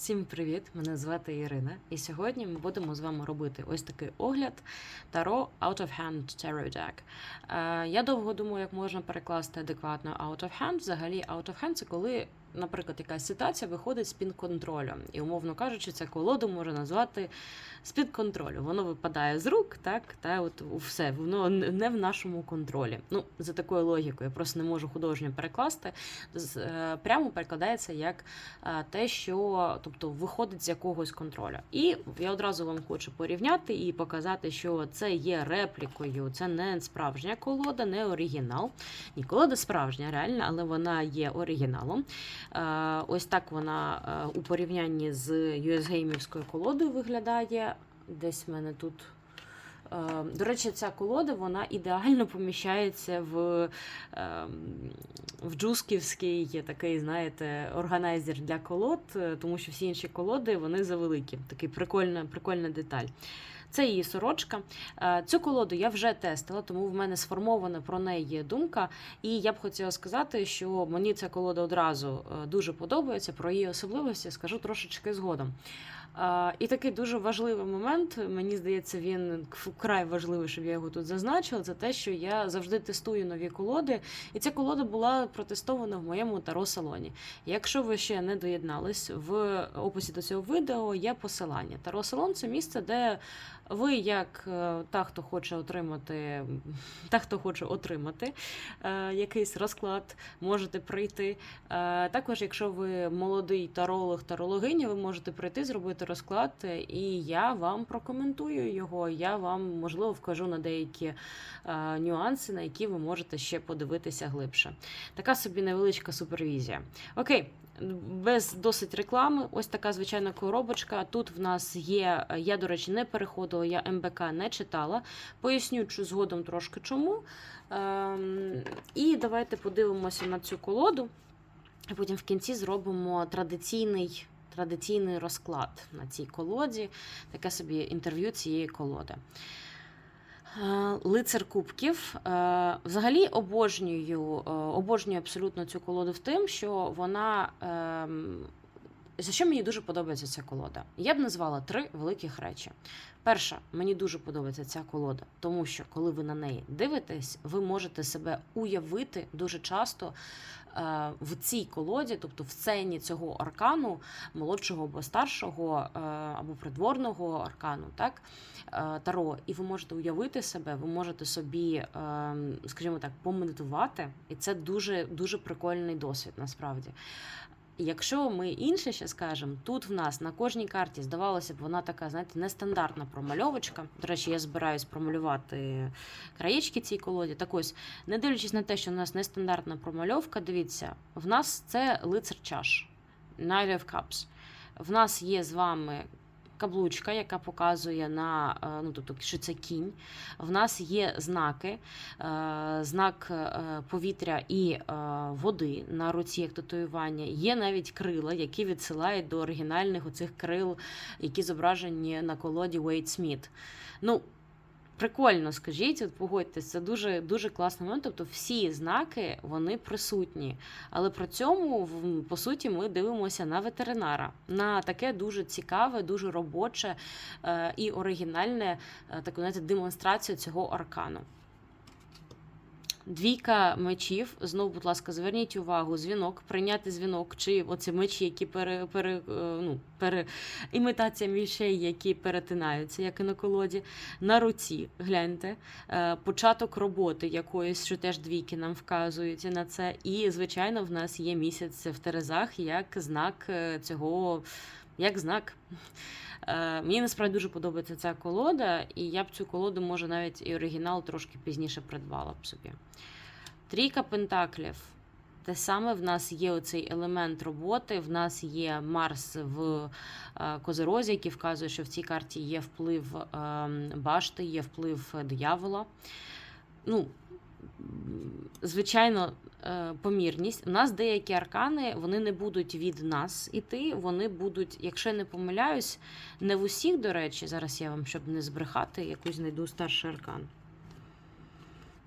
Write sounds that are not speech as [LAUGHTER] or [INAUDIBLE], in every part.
Всім привіт! Мене звати Ірина, і сьогодні ми будемо з вами робити ось такий огляд Таро Out of Hand Tarot Deck. Е, я довго думаю, як можна перекласти адекватно Out of Hand. Взагалі, Out of Hand це коли, наприклад, якась ситуація виходить з-під контролю. І, умовно кажучи, це колоду можна назвати з-під контролю. Воно випадає з рук, так, та от все, воно не в нашому контролі. Ну, за такою логікою, я просто не можу художньо перекласти. Е, Прямо перекладається як е, те, що тобто виходить з якогось контролю. І я одразу вам хочу порівняти і показати, що це є реплікою, це не справжня колода, не оригінал. Ні, колода справжня, реальна, але вона є оригіналом. Е, Ось так вона е, у порівнянні з US-геймівською колодою виглядає. Десь в мене тут. Е, До речі, ця колода вона ідеально поміщається в, ем, в джусківський такий, знаєте, органайзер для колод, тому що всі інші колоди вони завеликі. Такий прикольна, прикольна деталь. Це її сорочка. Е, Цю колоду я вже тестила, тому в мене сформована про неї думка. І я б хотіла сказати, що мені ця колода одразу е, дуже подобається. Про її особливості скажу трошечки згодом. І такий дуже важливий момент, мені здається, він вкрай важливий, щоб я його тут зазначила. Це те, що я завжди тестую нові колоди, і ця колода була протестована в моєму таро-салоні. Якщо ви ще не доєднались, в описі до цього відео є посилання. Таро-салон це місце, де ви, як е, та, хто хоче отримати, та, хто хоче отримати е, якийсь розклад, можете прийти. Е, також, якщо ви молодий таролог, тарологиня, ви можете прийти, зробити розклад, е, і я вам прокоментую його. Я вам можливо вкажу на деякі е, нюанси, на які ви можете ще подивитися глибше. Така собі невеличка супервізія. Окей. Без досить реклами, ось така звичайна коробочка. Тут в нас є. Я, до речі, не переходила, я МБК не читала. Поясню згодом трошки чому. Ем, і давайте подивимося на цю колоду. Потім в кінці зробимо традиційний, традиційний розклад на цій колоді, таке собі інтерв'ю цієї колоди. Е, Лицар кубків. Е, Взагалі обожнюю, е, обожнюю абсолютно цю колоду в тим, що вона. За що мені дуже подобається ця колода? Я б назвала три великих речі. Перша, мені дуже подобається ця колода, тому що коли ви на неї дивитесь, ви можете себе уявити дуже часто е, в цій колоді, тобто в сцені цього аркану, молодшого або старшого, е, або придворного аркану, так? е, Таро, і ви можете уявити себе, ви можете собі, скажімо так, помедитувати, і це дуже дуже прикольний досвід насправді. Якщо ми інше ще скажемо, тут в нас на кожній карті здавалося б, вона така, знаєте, нестандартна промальовочка. До речі, я збираюсь промалювати краєчки цій колоді. Так ось, не дивлячись на те, що в нас нестандартна промальовка, дивіться, в нас це лицар чаш, Knight of Cups. В нас є з вами каблучка, яка показує на е, ну, тобто, що це кінь. В нас є знаки, е, знак е, повітря і води на руці, як татуювання. Є навіть крила, які відсилають до оригінальних оцих крил, які зображені на колоді Уейт Сміт. Ну, Прикольно, скажіть, от погодьтесь, це дуже дуже класний момент. Тобто всі знаки вони присутні. Але при цьому, по суті, ми дивимося на ветеринара, на таке дуже цікаве, дуже робоче е, і оригінальне е, таку знаєте, демонстрацію цього аркану. Двійка мечів. Знов, будь ласка, зверніть увагу, дзвінок, прийняти дзвінок, чи оці мечі, які пере, пере, е, ну, пере, імітація мішей, які перетинаються, як і на колоді. На руці, гляньте, е, початок роботи якоїсь, що теж двійки нам вказують на це. І, звичайно, в нас є місяць в Терезах як знак е, цього, як знак. Е, Мені насправді дуже подобається ця колода, і я б цю колоду, може, навіть і оригінал трошки пізніше придбала б собі. Трійка пентаклів. Те саме в нас є оцей елемент роботи. В нас є Марс в е, Козерозі, який вказує, що в цій карті є вплив е, башти, є вплив диявола. Ну, звичайно, помірність. У нас деякі аркани вони не будуть від нас іти, вони будуть, якщо я не помиляюсь, не в усіх, до речі, зараз я вам, щоб не збрехати, якусь знайду старший аркан.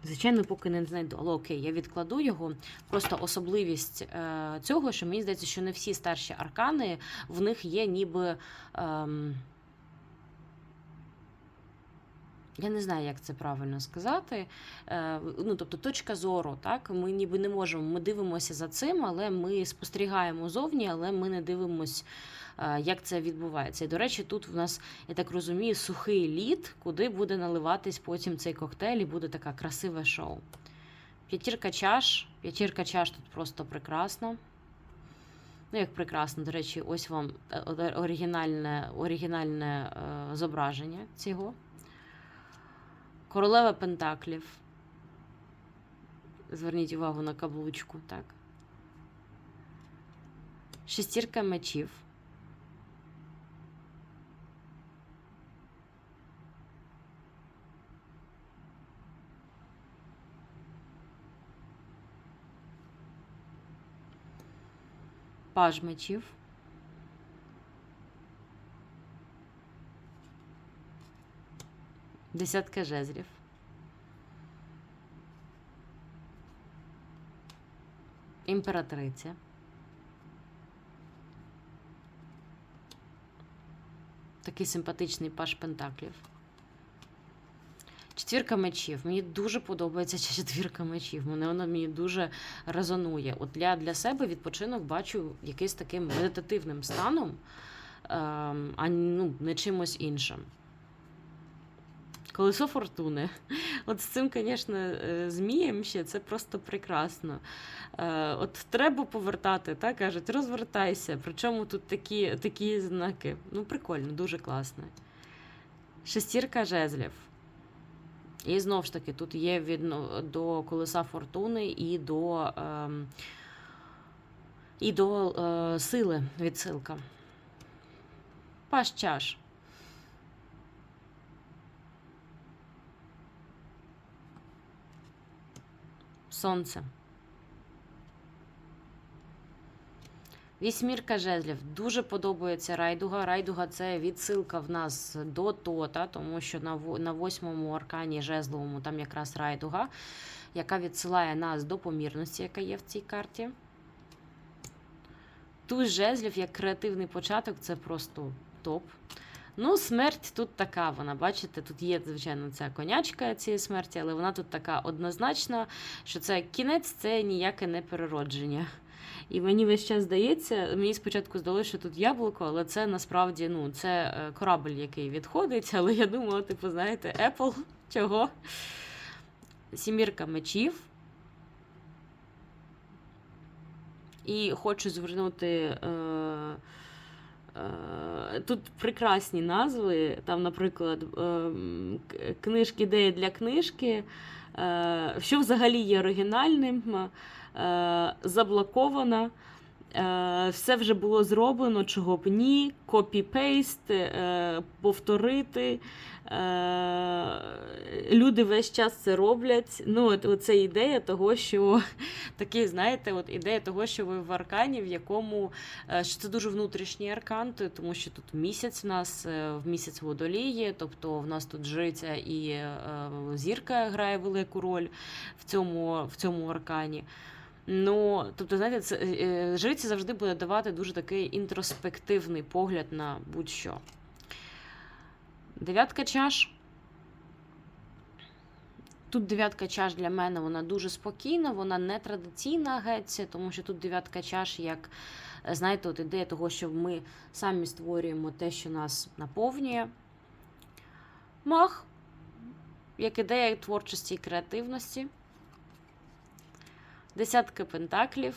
Звичайно, поки не знайду, але окей, я відкладу його. Просто особливість е, цього, що мені здається, що не всі старші аркани в них є ніби. Ем, я не знаю, як це правильно сказати. Е, ну, тобто, точка зору, так? Ми ніби не можемо, ми дивимося за цим, але ми спостерігаємо зовні, але ми не дивимось, е, як це відбувається. І, до речі, тут в нас, я так розумію, сухий лід, куди буде наливатись потім цей коктейль, і буде таке красиве шоу. П'ятірка чаш. П'ятірка чаш тут просто прекрасно. Ну, як прекрасно, до речі, ось вам е, оригінальне, оригінальне зображення цього. Королева Пентаклів. Зверніть увагу на каблучку, так. Шестірка мечів. Паж мечів. Десятка жезлів. Імператриця. Такий симпатичний паш Пентаклів. Четвірка мечів. Мені дуже подобається ця четвірка мечів. Мене вона мені дуже резонує. От для, для себе відпочинок бачу якийсь таким медитативним станом, ем, а ну, не чимось іншим. Колесо фортуни. [LAUGHS] От з цим, звісно, е, змієм ще це просто прекрасно. Е, От треба повертати, так кажуть, розвертайся. Причому тут такі, такі знаки. Ну, прикольно, дуже класно. Шестірка жезлів. І знову ж таки, тут є від, до колеса фортуни і до, е, і до е, сили відсилка. Паш чаш. Сонце. Вісьмірка жезлів. Дуже подобається райдуга. Райдуга це відсилка в нас до тота, тому що на восьмому аркані жезловому там якраз райдуга, яка відсилає нас до помірності, яка є в цій карті. Туз жезлів як креативний початок це просто топ. Ну, смерть тут така, вона, бачите, тут є, звичайно, ця конячка цієї смерті, але вона тут така однозначна, що це кінець, це ніяке не переродження. І мені весь час здається, мені спочатку здалося, що тут яблуко, але це насправді ну, це е, корабль, який відходить. Але я думала, типу, знаєте, Apple чого? Сімірка мечів. І хочу звернути. Е, Тут прекрасні назви. Там, наприклад, ем, книжки ідеї для книжки, е, що взагалі є оригінальним, е, заблокована. Е, все вже було зроблено, чого б ні, копі-пейст, повторити. Люди весь час це роблять. Ну, от, Це ідея того, що [LAUGHS] такі, знаєте, от ідея того, що ви в аркані, в якому е, що це дуже внутрішній аркан, тому що тут місяць в нас е, в місяць водоліє, тобто в нас тут жриця і зірка грає велику роль в цьому, в цьому аркані. Ну, тобто, знаєте, це е, жриці завжди буде давати дуже такий інтроспективний погляд на будь-що. Дев'ятка чаш. Тут дев'ятка чаш для мене вона дуже спокійна, вона не традиційна геть, тому що тут дев'ятка чаш, як, знаєте, от ідея того, що ми самі створюємо те, що нас наповнює. Мах, як ідея творчості і креативності. Десятка пентаклів.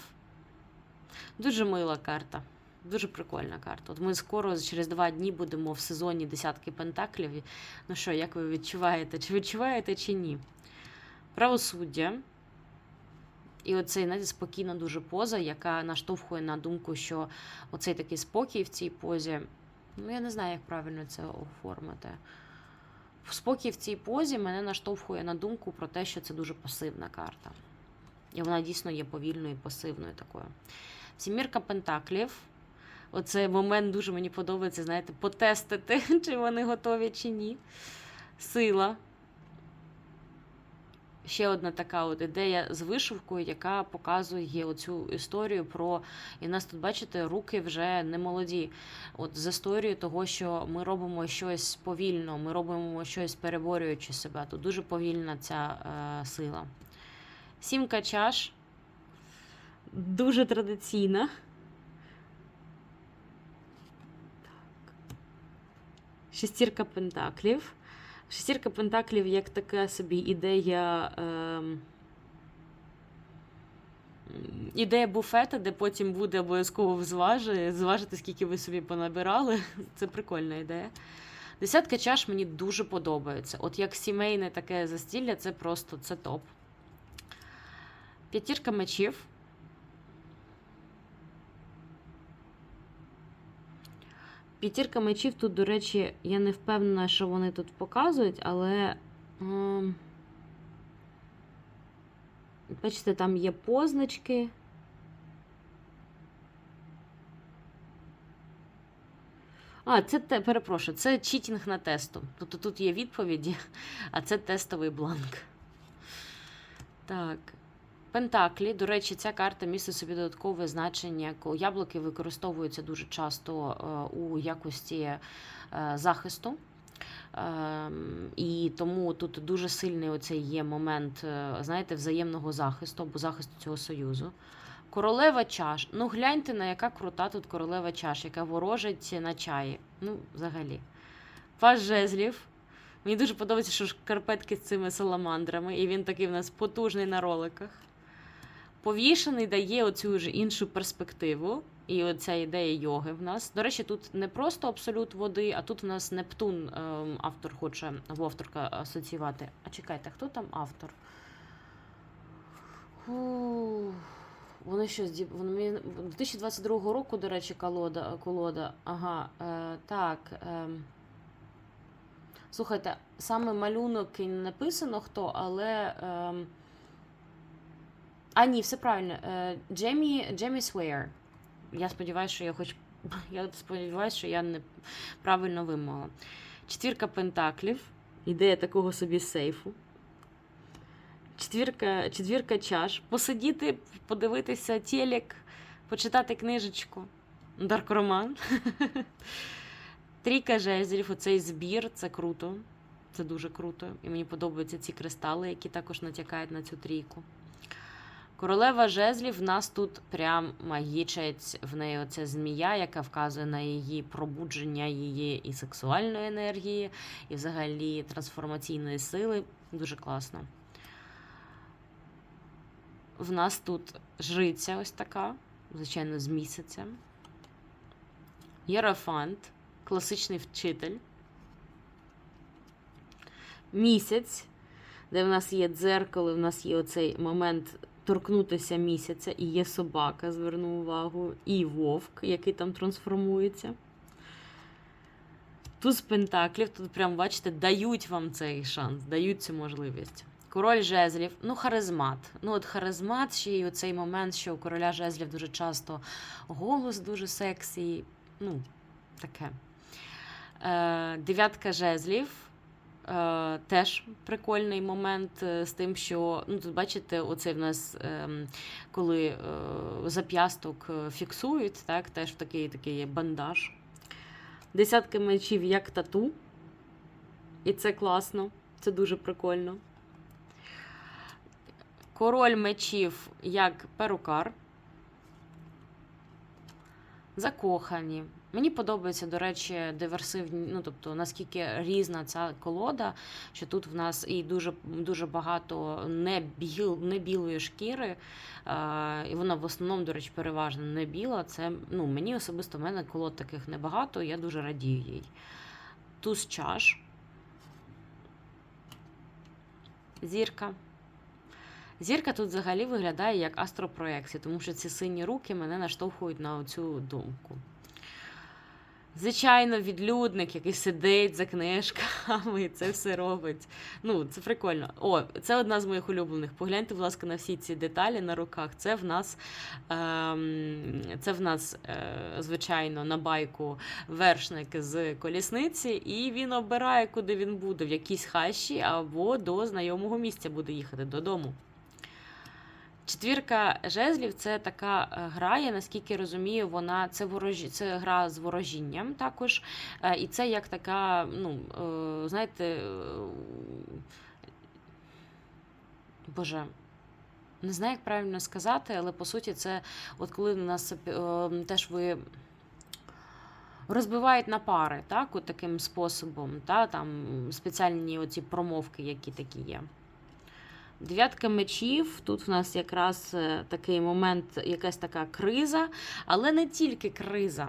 Дуже мила карта. Дуже прикольна карта. От ми скоро, через два дні, будемо в сезоні десятки пентаклів. Ну що, як ви відчуваєте? Чи відчуваєте, чи ні? Правосуддя. І оцей, знаєте, спокійна дуже поза, яка наштовхує на думку, що оцей такий спокій в цій позі. Ну, я не знаю, як правильно це оформити. Спокій в цій позі мене наштовхує на думку про те, що це дуже пасивна карта. І вона дійсно є повільною і пасивною такою. Сімірка Пентаклів. Оцей момент дуже мені подобається, знаєте, потестити, [LAUGHS] чи вони готові, чи ні. Сила. ще одна така от ідея з вишивкою, яка показує оцю історію про. І в нас тут, бачите, руки вже не молоді. От з історією того, що ми робимо щось повільно, ми робимо щось переборюючи себе. Тут дуже повільна ця е, сила. Сімка чаш. Дуже традиційна. Так. Шестірка пентаклів. Шестірка пентаклів як така собі ідея. Ем... Ідея буфета, де потім буде обов'язково зважити, зважити, скільки ви собі понабирали. Це прикольна ідея. Десятка чаш мені дуже подобається. От як сімейне таке застілля, це просто це топ. П'ятірка мечів. П'ятірка мечів тут, до речі, я не впевнена, що вони тут показують, але. ем, Бачите, там є позначки. А, це те, перепрошую, це читінг на тесту. Тобто тут є відповіді, а це тестовий бланк. Так. Пентаклі. До речі, ця карта містить собі додаткове значення. Яблуки використовуються дуже часто е, у якості е, захисту. Ем, І тому тут дуже сильний оцей є момент, е, знаєте, взаємного захисту або захисту цього союзу. Королева чаш. Ну, гляньте, на яка крута тут королева чаш, яка ворожить на чаї. Ну, взагалі. Паж жезлів. Мені дуже подобається, що шкарпетки з цими саламандрами, і він такий в нас потужний на роликах. Повішений дає оцю ж іншу перспективу. І оця ідея йоги в нас. До речі, тут не просто абсолют води, а тут в нас Нептун ем, автор хоче або авторка асоціювати. А чекайте, хто там автор? Фу. Вони що, вони... 2022 року, до речі, колода. колода. Ага, е, так. Е, слухайте, саме малюнок і не написано хто, але. Е, а, ні, все правильно. Е, Джемі, Джемі Свеєр. Я сподіваюся, що я хоч. [LAUGHS] Я сподіваюся, що я не правильно вимовила. Четвірка пентаклів. Ідея такого собі сейфу. Четвірка, четвірка чаш. Посидіти, подивитися телек, почитати книжечку. Дарк-роман. [LAUGHS] Трійка жезлів, оцей збір, це круто. Це дуже круто. І мені подобаються ці кристали, які також натякають на цю трійку. Королева жезлів в нас тут прям магічить в неї оця змія, яка вказує на її пробудження її і сексуальної енергії, і взагалі трансформаційної сили. Дуже класно. В нас тут жриця ось така, звичайно, з місяцем. Єрофант, класичний вчитель. Місяць, де в нас є дзеркало, в нас є оцей момент торкнутися місяця, і є собака, зверну увагу, і вовк, який там трансформується. Туз пентаклів, тут прям, бачите, дають вам цей шанс, дають цю можливість. Король жезлів, ну, харизмат. Ну, от харизмат, ще й оцей момент, що у короля жезлів дуже часто голос дуже сексі. Ну, таке. Е, дев'ятка жезлів. Е, теж прикольний момент е, з тим, що ну тут бачите, оце в нас ем, коли е, зап'ясток е, фіксують, так, теж такий такий бандаж. Десятка мечів як тату. І це класно, це дуже прикольно. Король мечів як перукар. Закохані. Мені подобається, до речі, диверсивні, ну тобто наскільки різна ця колода, що тут в нас і дуже дуже багато не біл, не білої шкіри, і вона в основному, до речі, переважно не біла. Це ну, мені особисто в мене колод таких небагато, я дуже радію їй. Туз чаш. Зірка. Зірка тут взагалі виглядає як астропроекція, тому що ці сині руки мене наштовхують на цю думку. Звичайно, відлюдник, який сидить за книжками, [LAUGHS] це все робить. Ну, це прикольно. О, це одна з моїх улюблених. Погляньте, будь ласка, на всі ці деталі на руках. Це в нас, ем, це в нас, е, звичайно, на байку вершник з колісниці, і він обирає, куди він буде, в якійсь хащі або до знайомого місця буде їхати додому. Четвірка жезлів це така е, гра, я наскільки розумію, вона це ворожі, це гра з ворожінням також. Е, І це як така, ну, е, знаєте, боже. Не знаю, як правильно сказати, але по суті, це от коли у нас теж ви розбивають на пари, так, от таким способом, та, там спеціальні оці промовки, які такі є. Дев'ятка мечів. Тут в нас якраз е, такий момент, якась така криза, але не тільки криза.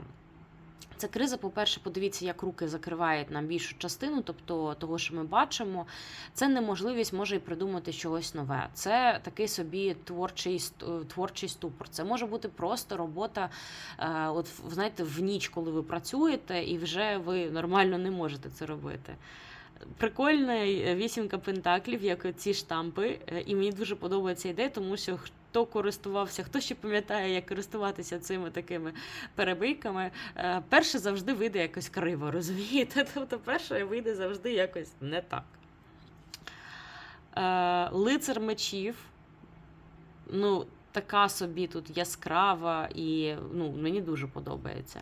Це криза, по-перше, подивіться, як руки закривають нам більшу частину, тобто того, що ми бачимо. Це неможливість може і придумати щось нове. Це такий собі творчий, ст- творчий ступор. Це може бути просто робота, е, от знаєте, в ніч, коли ви працюєте, і вже ви нормально не можете це робити. Прикольна вісімка пентаклів, як ці штампи, е, і мені дуже подобається ідея, тому що хто користувався, хто ще пам'ятає, як користуватися цими такими перебийками, е, перше завжди вийде якось криво, [LAUGHS] розумієте? Тобто перше вийде завжди якось не так. Е, Лицар мечів. Ну, така собі тут яскрава, і ну, мені дуже подобається.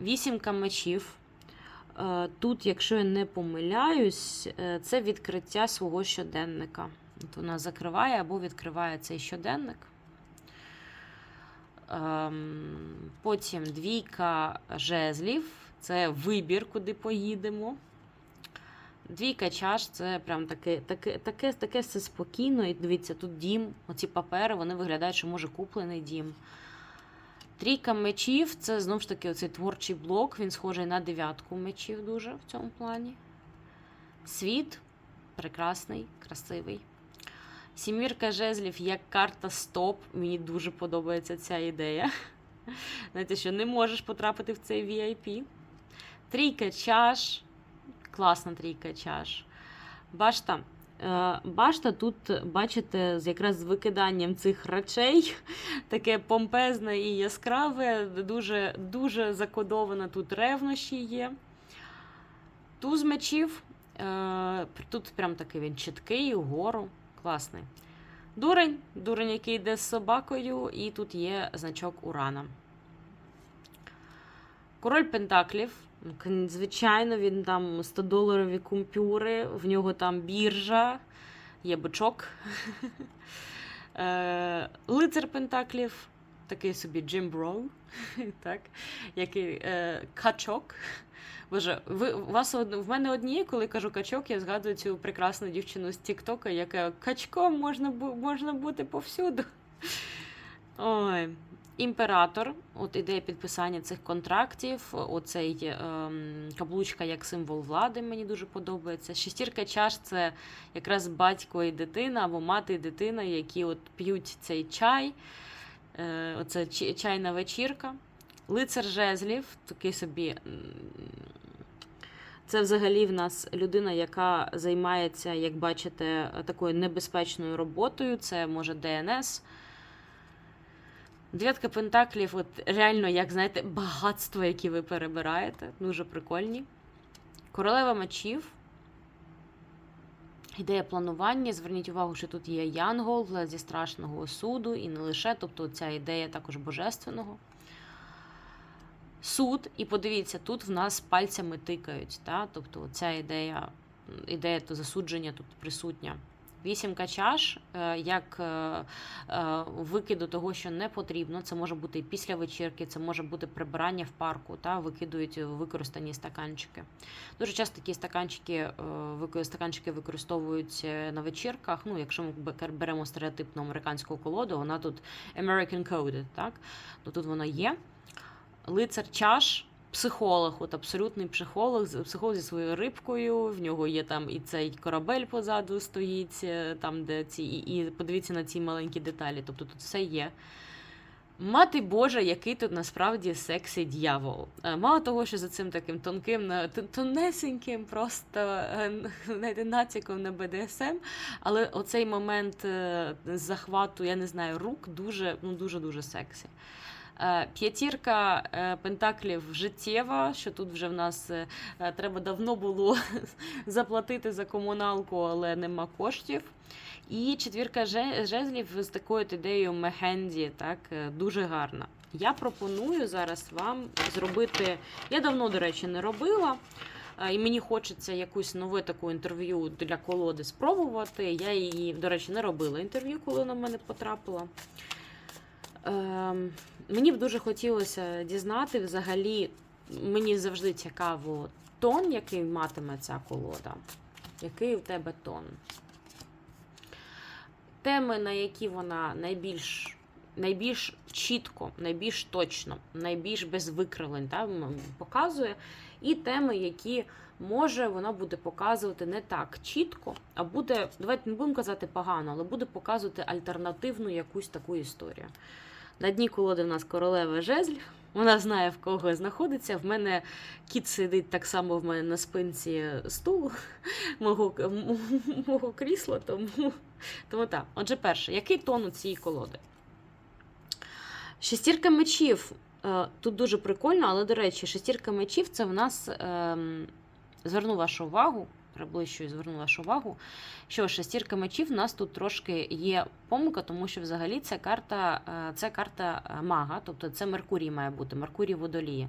Вісімка мечів. Е, Тут, якщо я не помиляюсь, е, це відкриття свого щоденника. От вона закриває або відкриває цей щоденник. Ем, Потім двійка жезлів це вибір, куди поїдемо. Двійка чаш це прям таке, таке, таке, таке все спокійно. І дивіться, тут дім, оці папери, вони виглядають, що може куплений дім. Трійка мечів це знову ж таки оцей творчий блок. Він схожий на дев'ятку мечів дуже в цьому плані. Світ прекрасний, красивий. Сімірка жезлів як карта стоп. Мені дуже подобається ця ідея. [LAUGHS] Знаєте, що не можеш потрапити в цей VIP. Трійка чаш. Класна трійка чаш. Башта. Е, Башта тут, бачите, якраз з викиданням цих речей, [LAUGHS] таке помпезне і яскраве, дуже, дуже закодовано тут ревнощі є. Туз мечів. е, Тут прям такий він чіткий, угору. Класний. Дурень, дурень, який йде з собакою, і тут є значок Урана. Король Пентаклів. Звичайно, він там 100-доларові купюри, в нього там біржа, є бичок. [LAUGHS] Е, Лицар Пентаклів, такий собі Джим Броу, [LAUGHS] так, який е, качок. Боже, ви, вас в мене однієї, коли кажу качок, я згадую цю прекрасну дівчину з Тіктока, яка качком можна, можна бути повсюду. [LAUGHS] Ой. Імператор, от ідея підписання цих контрактів, оцей ем, каблучка як символ влади мені дуже подобається. Шестірка чаш це якраз батько і дитина або мати і дитина, які от п'ють цей чай. Е, оце чайна вечірка. Лицар жезлів, такий собі. Це взагалі в нас людина, яка займається, як бачите, такою небезпечною роботою. Це може ДНС. Дев'ятка пентаклів, от реально, як знаєте, багатство, які ви перебираєте. Дуже прикольні. Королева мечів. Ідея планування. Зверніть увагу, що тут є Янгол зі страшного осуду, і не лише, тобто ця ідея також божественного. Суд, і подивіться, тут в нас пальцями тикають. Та? Тобто ця ідея, ідея то засудження тут присутня. Вісімка чаш, е, як е, е, викиду того, що не потрібно. Це може бути і після вечірки, це може бути прибирання в парку, та викидують використані стаканчики. Дуже часто такі стаканчики, стаканчики використовують на вечірках. Ну, якщо ми беремо стереотипну американську колоду, вона тут American Coded, так? То тут вона є. Лицар чаш. Психолог, от абсолютний психолог, психолог зі своєю рибкою. В нього є там і цей корабель позаду стоїть, е, там де ці, і, і подивіться на ці маленькі деталі. Тобто тут все є. Мати Божа, який тут насправді сексі дьявол. Е, Мало того, що за цим таким тонким, тонесеньким, просто е, [LAUGHS] натяком на БДСМ, але оцей момент захвату, я не знаю, рук дуже, ну дуже дуже сексі. Е, П'ятірка е, пентаклів життєва, що тут вже в нас е, треба давно було [LAUGHS] заплатити за комуналку, але нема коштів. І четвірка жезлів з такою ідеєю мехенді, так, дуже гарна. Я пропоную зараз вам зробити. Я давно, до речі, не робила. І мені хочеться якусь нове таку інтерв'ю для колоди спробувати. Я її, до речі, не робила інтерв'ю, коли в мене потрапила. Ем, мені б дуже хотілося дізнати взагалі, мені завжди цікаво тон, який матиме ця колода. Який у тебе тон? Теми, на які вона найбільш, найбільш чітко, найбільш точно, найбільш без викривлень та, показує, і теми, які може вона буде показувати не так чітко, а буде, давайте не будемо казати погано, але буде показувати альтернативну якусь таку історію. На дні колоди в нас королева жезлів. Вона знає, в кого знаходиться. В мене кіт сидить так само в мене на спинці стулу [LAUGHS] мого, мого крісла, тому, тому так. Отже, перше, який тон у цієї колоди? Шестірка мечів. Е, Тут дуже прикольно, але, до речі, шестірка мечів це в нас ем, зверну вашу увагу, приближую, зверну вашу увагу, що шестірка мечів в нас тут трошки є помилка, тому що взагалі ця карта е, це карта е, мага, тобто це Меркурій має бути, Меркурій водоліє.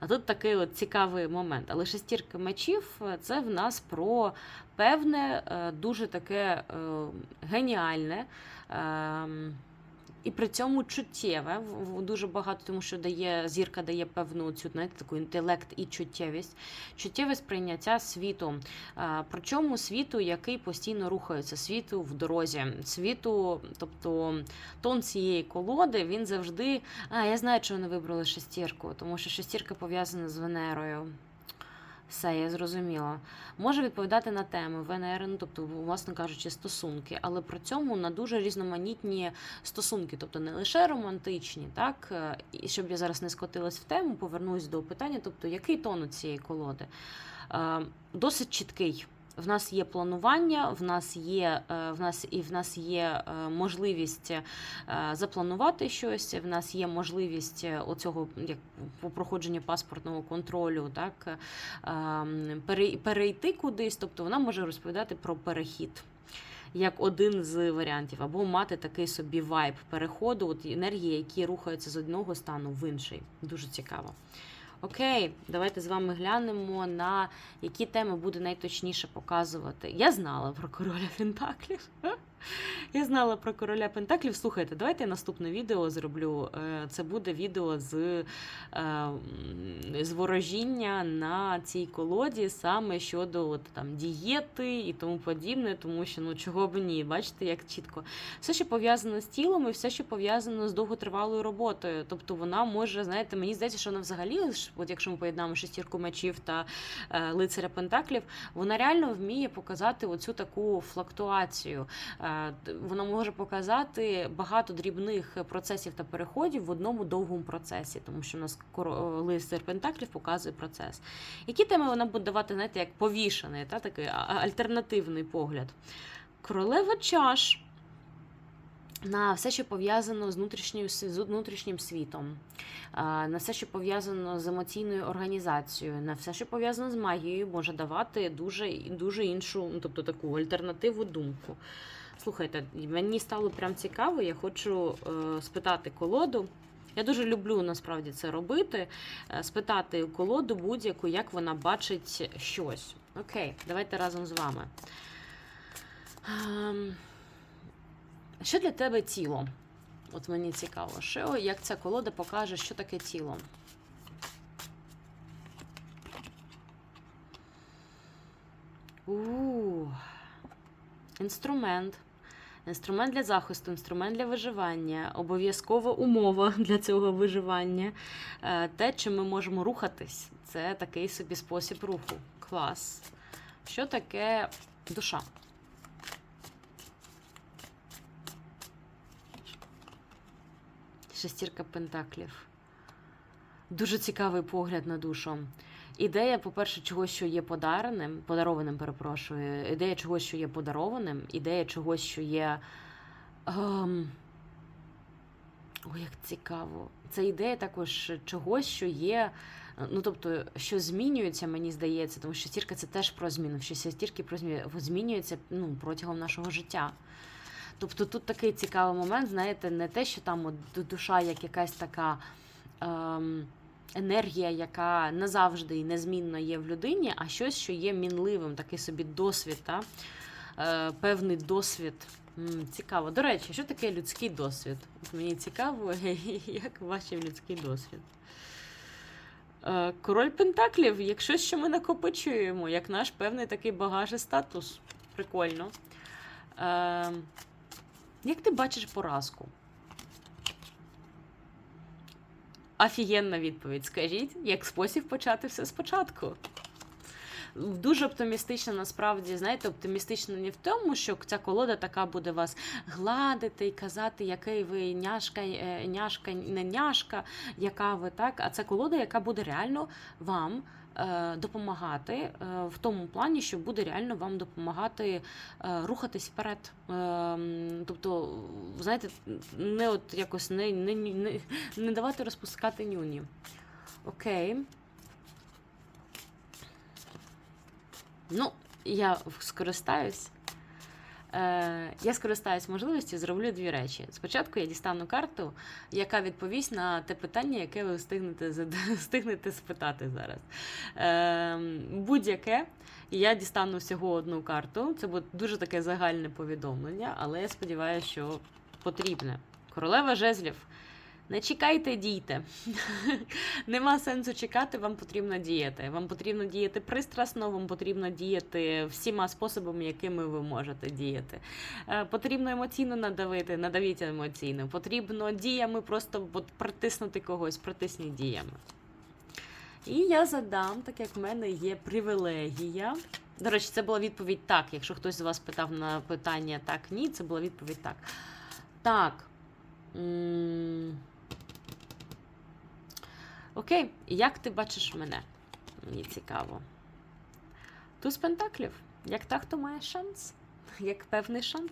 А тут такий от цікавий момент. Але шестірка мечів е, це в нас про певне, е, дуже таке е, геніальне. І при цьому чуттєве дуже багато, тому що дає зірка дає певну цю знаєте, таку інтелект і чуттєвість, чуттєве сприйняття світу. А, Причому світу, який постійно рухається, світу в дорозі, світу, тобто тон цієї колоди, він завжди. А, я знаю, чого не вибрали шестірку, тому що шестірка пов'язана з Венерою. Все, я зрозуміла. Може відповідати на теми ВНР, ну тобто, власне кажучи, стосунки, але при цьому на дуже різноманітні стосунки, тобто не лише романтичні, так е, і щоб я зараз не скотилась в тему, повернусь до питання. Тобто, який тон у цієї колоди? Е, Досить чіткий. В нас є планування, в нас є е, в нас і в нас є е, можливість е, запланувати щось. В нас є можливість оцього як по проходженню паспортного контролю, так ем, перей- перейти кудись. Тобто вона може розповідати про перехід. Як один з варіантів, або мати такий собі вайб переходу, от енергії, які рухаються з одного стану в інший. Дуже цікаво. Окей, давайте з вами глянемо на які теми буде найточніше показувати. Я знала про короля Пентаклів. [LAUGHS] Я знала про короля Пентаклів. Слухайте, давайте я наступне відео зроблю. Е, Це буде відео з, е, з ворожіння на цій колоді, саме щодо от, там, дієти і тому подібне, тому що ну чого б ні, бачите, як чітко. Все, що пов'язано з тілом, і все, що пов'язано з довготривалою роботою. Тобто вона може, знаєте, мені здається, що вона взагалі, от якщо ми поєднаємо шестірку мечів та е, лицаря Пентаклів, вона реально вміє показати оцю таку флактуацію. Е, Вона може показати багато дрібних процесів та переходів в одному довгому процесі, тому що у нас е, лицар Пентаклів показує процес. Які теми вона буде давати, знаєте, як повішений, та такий альтернативний погляд? Королева чаш. На все, що пов'язано з внутрішньою с- з внутрішнім світом, на все, що пов'язано з емоційною організацією, на все, що пов'язано з магією, може давати дуже, дуже іншу, ну, тобто таку альтернативу думку. Слухайте, мені стало прям цікаво, я хочу е, спитати колоду. Я дуже люблю насправді це робити. е, Спитати колоду будь-яку, як вона бачить щось. Окей, давайте разом з вами. Ем, Що для тебе тіло? От мені цікаво, що як ця колода покаже, що таке тіло. У інструмент. Інструмент для захисту, інструмент для виживання, обов'язкова умова [LAUGHS] для цього виживання. Е, Те, чим ми можемо рухатись, це такий собі спосіб руху. Клас. Що таке душа? Шестірка пентаклів. Дуже цікавий погляд на душу. Ідея, по-перше, чогось, що є подареним, подарованим, перепрошую. Ідея чогось, що є подарованим, ідея чогось, що є. Ем... Ой, як цікаво. Це ідея також чогось, що є. Ну, тобто, що змінюється, мені здається, тому що стірка це теж про зміну, що стірки про зміну змінюється ну, протягом нашого життя. Тобто тут такий цікавий момент, знаєте, не те, що там от душа як якась така ем, енергія, яка назавжди і незмінно є в людині, а щось, що є мінливим, такий собі досвід, та? Е, певний досвід. Цікаво. До речі, що таке людський досвід? Мені цікаво, [LAUGHS] як бачив людський досвід. Е, Король Пентаклів, як щось, що ми накопичуємо, як наш певний такий багаж і статус. Прикольно. Е, як ти бачиш поразку? Офігенна відповідь. Скажіть, як спосіб почати все спочатку? Дуже оптимістично, насправді, знаєте, оптимістично не в тому, що ця колода така буде вас гладити і казати, який ви няшка, е, няшка, не няшка, яка ви так. А це колода, яка буде реально вам допомагати е, в тому плані, що буде реально вам допомагати е, рухатись вперед. Е, Тобто, знаєте, не от якось не, не, не, не давати розпускати нюні. Окей. Ну, я скористаюсь. Е, я скористаюсь можливістю, зроблю дві речі. Спочатку я дістану карту, яка відповість на те питання, яке ви встигнете, [LAUGHS] встигнете спитати зараз. Е, будь-яке. Я дістану всього одну карту. Це буде дуже таке загальне повідомлення, але я сподіваюся, що потрібне. Королева жезлів. Не чекайте, дійте. [LAUGHS] Нема сенсу чекати, вам потрібно діяти. Вам потрібно діяти пристрасно, вам потрібно діяти всіма способами, якими ви можете діяти. Е, Потрібно емоційно надавити, надавіть емоційно. Потрібно діями просто притиснути когось, притисніть діями. І я задам, так як в мене є привілегія. До речі, це була відповідь так. Якщо хтось з вас питав на питання так, ні, це була відповідь так. Так. Окей, як ти бачиш мене? Мені цікаво. Туз пентаклів. Як та, хто має шанс? [LAUGHS] Як певний шанс.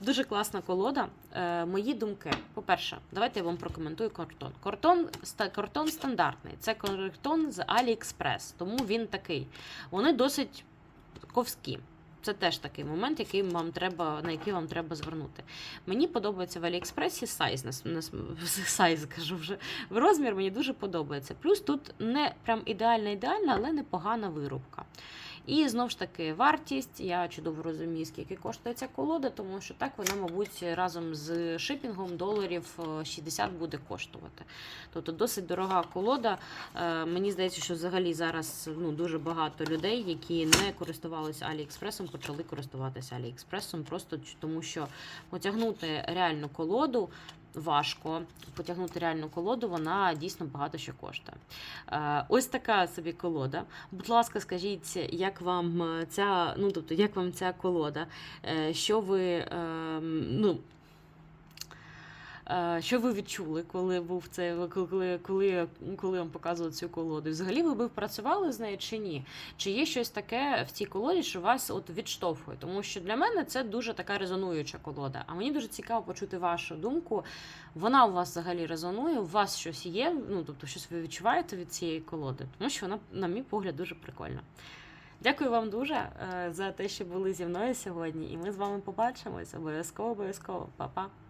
Дуже класна колода. Е, мої думки. По-перше, давайте я вам прокоментую картон. Картон, ста, картон стандартний. Це картон з AliExpress, тому він такий. Вони досить ковські. Це теж такий момент, який вам треба, на який вам треба звернути. Мені подобається в Аліекспресі сайз, [LAUGHS] сайз кажу вже. В розмір мені дуже подобається. Плюс тут не прям ідеальна ідеальна, але непогана вирубка. І знову ж таки, вартість. Я чудово розумію, скільки коштує ця колода, тому що так вона, мабуть, разом з шипінгом доларів е, 60 буде коштувати. Тобто досить дорога колода. Е, Мені здається, що взагалі зараз ну, дуже багато людей, які не користувалися Аліекспресом, почали користуватися Аліекспресом, просто тому що потягнути реальну колоду. Важко потягнути реальну колоду, вона дійсно багато що коштує. Е, ось така собі колода. Будь ласка, скажіть, як вам е, ця, ну тобто, як вам ця колода? Е, Що ви, е, ну, що ви відчули, коли був це, коли, коли, коли вам показували цю колоду? Взагалі ви б працювали з нею чи ні? Чи є щось таке в цій колоді, що вас от відштовхує? Тому що для мене це дуже така резонуюча колода. А мені дуже цікаво почути вашу думку. Вона у вас взагалі резонує, у вас щось є, ну тобто щось ви відчуваєте від цієї колоди, тому що вона, на мій погляд, дуже прикольна. Дякую вам дуже е, за те, що були зі мною сьогодні, і ми з вами побачимось обов'язково, обов'язково. Па-па.